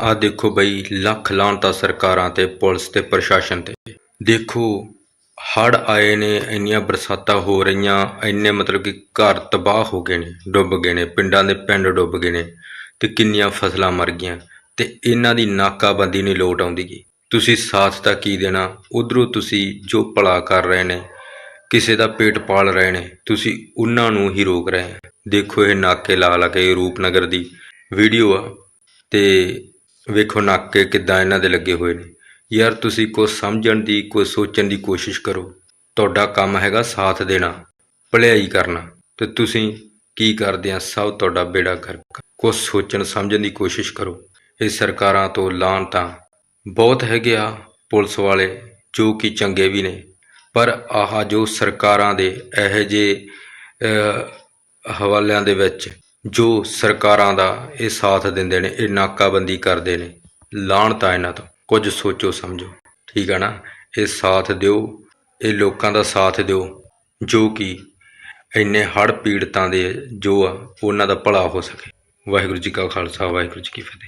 ਆ ਦੇਖੋ ਬਈ, ਲੱਖ ਲਾਹਨਤਾਂ ਸਰਕਾਰਾਂ ਤੇ, ਪੁਲਿਸ ਤੇ, ਪ੍ਰਸ਼ਾਸਨ ਤੇ। ਦੇਖੋ ਹੜ ਆਏ ਨੇ, ਇੰਨੀਆਂ ਬਰਸਾਤਾਂ ਹੋ ਰਹੀਆਂ, ਇੰਨੇ ਮਤਲਬ ਕਿ ਘਰ ਤਬਾਹ ਹੋ ਗਏ ਨੇ, ਡੁੱਬ ਗਏ ਨੇ, ਪਿੰਡਾਂ ਦੇ ਪਿੰਡ ਡੁੱਬ ਗਏ ਨੇ, ਤੇ ਕਿੰਨੀਆਂ ਫਸਲਾਂ ਮਰ ਗਈਆਂ, ਤੇ ਇਹਨਾਂ ਦੀ ਨਾਕਾਬੰਦੀ ਨਹੀਂ ਲੋਟ ਆਉਂਦੀ ਗੀ। ਤੁਸੀਂ ਸਾਥ ਤਾਂ ਕੀ ਦੇਣਾ? ਉਧਰੋਂ ਤੁਸੀਂ ਜੋ ਭਲਾ ਕਰ ਰਹੇ ਨੇ, ਕਿਸੇ ਦਾ ਪੇਟ ਪਾਲ ਰਹੇ ਨੇ, ਤੁਸੀਂ ਉਹਨਾਂ ਨੂੰ ਹੀ ਰੋਕ ਰਹੇ ਦੇਖੋ ਇਹ ਨਾਕੇ ਲਾ ਲਾ ਕੇ, ਰੂਪਨਗਰ ਦੀ ਵੀਡੀਓ ਆ, ਤੇ ਵੇਖੋ ਨਾਕੇ ਕਿੱਦਾਂ ਇਹਨਾਂ ਦੇ ਲੱਗੇ ਹੋਏ ਨੇ। ਯਾਰ ਤੁਸੀਂ ਕੁਛ ਸਮਝਣ ਦੀ, ਕੁਛ ਸੋਚਣ ਦੀ ਕੋਸ਼ਿਸ਼ ਕਰੋ। ਤੁਹਾਡਾ ਕੰਮ ਹੈਗਾ ਸਾਥ ਦੇਣਾ, ਭਲਾਈ ਕਰਨਾ। ਤੇ ਤੁਸੀਂ ਕੀ ਕਰਦੇ ਆ, ਸਭ ਤੁਹਾਡਾ ਬੇੜਾ ਕਰ। ਕੁਛ ਸੋਚਣ, ਸਮਝਣ ਦੀ ਕੋਸ਼ਿਸ਼ ਕਰੋ। ਇਹ ਸਰਕਾਰਾਂ ਤੋਂ ਲਾਣ ਤਾਂ ਬਹੁਤ ਹੈਗੇ ਆ ਪੁਲਿਸ ਵਾਲੇ, ਜੋ ਕਿ ਚੰਗੇ ਵੀ ਨੇ। ਪਰ ਆਹ ਜੋ ਸਰਕਾਰਾਂ ਦੇ ਇਹੋ ਜਿਹੇ ਹਵਾਲਿਆਂ ਦੇ ਵਿੱਚ ਜੋ ਸਰਕਾਰਾਂ ਦਾ ਇਹ ਸਾਥ ਦਿੰਦੇ ਨੇ, ਇਹ ਨਾਕਾਬੰਦੀ ਕਰਦੇ ਨੇ ਲਾਹਣਤਾ ਇਹਨਾਂ ਤੋਂ। ਕੁਝ ਸੋਚੋ, ਸਮਝੋ। ਠੀਕ ਆ ਨਾ? ਇਹ ਸਾਥ ਦਿਓ, ਇਹ ਲੋਕਾਂ ਦਾ ਸਾਥ ਦਿਓ, ਜੋ ਕਿ ਇੰਨੇ ਹੜ੍ਹ ਪੀੜਤਾਂ ਦੇ ਜੋ ਆ, ਉਹਨਾਂ ਦਾ ਭਲਾ ਹੋ ਸਕੇ। ਵਾਹਿਗੁਰੂ ਜੀ ਕਾ ਖਾਲਸਾ, ਵਾਹਿਗੁਰੂ ਜੀ ਕੀ ਫਤਿਹ।